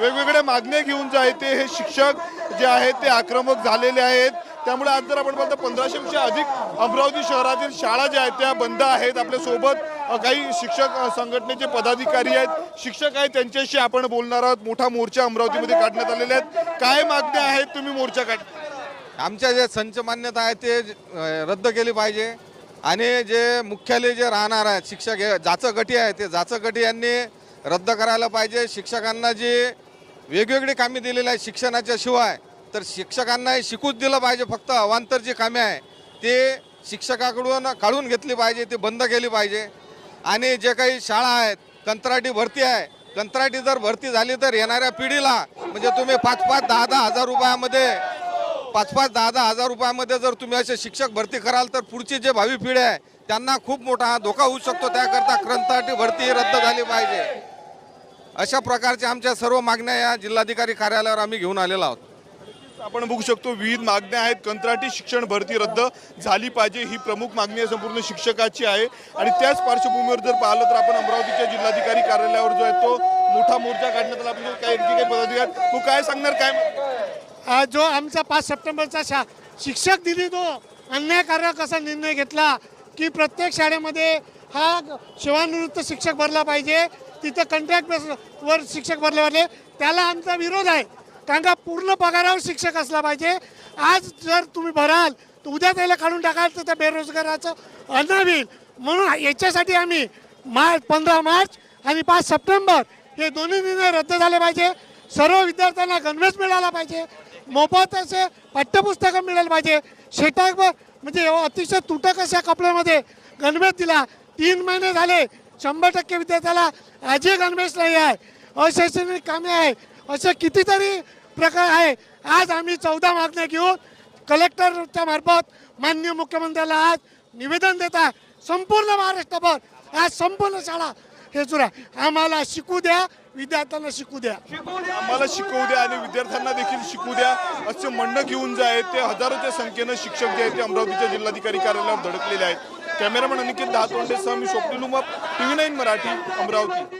वेगवेगळ्या मागण्या घेऊन जे आहे ते हे शिक्षक जे आहेत ते आक्रमक झालेले आहेत. त्यामुळे आज जर आपण पाहतो पंधराशेपेक्षा अधिक अमरावती शहरातील शाळा ज्या आहेत त्या बंद आहेत. आपल्यासोबत काही शिक्षक संघटनेचे पदाधिकारी आहेत. शिक्षक आहेत त्यांच्याशी आपण बोलणार आहोत. मोठा मोर्चा अमरावतीमध्ये काढण्यात आलेले आहेत काय मागण्या आहेत तुम्ही मोर्चा काढ? आमच्या जे संच मान्यता आहे ते रद्द केली पाहिजे. आणि जे मुख्यालय जे राहणार आहेत शिक्षक हे जाचं गटी आहे ते जाचं गटी यांनी रद्द करायला पाहिजे. शिक्षकांना जी वेगवेगळी कामे दिलेली आहेत शिक्षणाच्या शिवाय. तर शिक्षकांनाही शिकूच दिलं पाहिजे फक्त. अवांतर जी कामे आहे ते शिक्षकाकडून काढून घेतली पाहिजे ते बंद केली पाहिजे. आणि जे काही शाळा आहेत कंत्राटी भरती आहे कंत्राटी जर भरती झाली तर येणाऱ्या पिढीला म्हणजे तुम्ही पाच पाच दहा दहा हजार रुपयामध्ये पाच पाच दहा दहा हजार रुपयामध्ये जर तुम्ही असे शिक्षक भरती कराल तर पुढची जे भावी पिढी आहे त्यांना खूप मोठा हा धोका होऊ शकतो. त्याकरता कंत्राटी भरती रद्द झाली पाहिजे. अशा प्रकारच्या आमच्या सर्व मागण्या या जिल्हाधिकारी कार्यालयावर आम्ही घेऊन आलेलो आहोत. आपण बघू शकतो विविध मागण्या आहेत. कंत्राटी शिक्षण भरती रद्द झाली पाहिजे ही प्रमुख मागणी आहे संपूर्ण शिक्षकाची आहे. आणि त्याच पार्श्वभूमीवर जर पाहिलं तर आपण अमरावतीच्या जिल्हाधिकारी कार्यालयावर जो आहे तो मोठा मोर्चा काढण्यात आला. काही आणखी काही पदाधिकारी. तू काय सांगणार काय हा जो आमचा पाच सप्टेंबरचा शा शिक्षक दिनी तो अन्यायकारक असा निर्णय घेतला की प्रत्येक शाळेमध्ये हा सेवानिवृत्त शिक्षक भरला पाहिजे तिथं कंट्रॅक्ट बेसवर शिक्षक भरले वाटले त्याला आमचा विरोध आहे. कारण का पूर्ण पगारावर शिक्षक असला पाहिजे. आज जर तुम्ही भराल तर उद्या त्याला काढून टाकाल तर त्या बेरोजगाराचं अन्न होईल म्हणून याच्यासाठी आम्ही मार्च पंधरा मार्च आणि पाच सप्टेंबर हे दोन्ही निर्णय रद्द झाले पाहिजे. सर्व विद्यार्थ्यांना गणवेश मिळाला पाहिजे. मोफत असे पाठ्यपुस्तकं मिळालं पाहिजे. शेटावर म्हणजे अतिशय तुटक अशा कपड्यामध्ये गणवेश दिला. तीन महिने झाले. शंभर टक्के विद्यार्थ्याला आजही गणवेश नाही आहे. अशैक्षणिक कामे आहे असे कितीतरी प्रकार आहे आज आम्ही चौदा मागण्या घेऊन कलेक्टरच्या मार्फत माननीय मुख्यमंत्र्याला आज निवेदन देत आहे. संपूर्ण महाराष्ट्रभर आज संपूर्ण शाळा हे चुरा आम्हाला शिकू द्या. विद्यार्थ्यांना शिकू द्या. आम्हाला शिकवू द्या आणि विद्यार्थ्यांना देखील शिकू द्या. असे म्हणणं घेऊन जे आहे ते हजारोच्या संख्येनं शिक्षक जे आहेत ते अमरावतीच्या जिल्हाधिकारी कार्यालयावर धडकलेले आहेत. कॅमेरामॅन अनिकेत दहातोंडे सह मी Swapnil T V nine Marathi Amravati.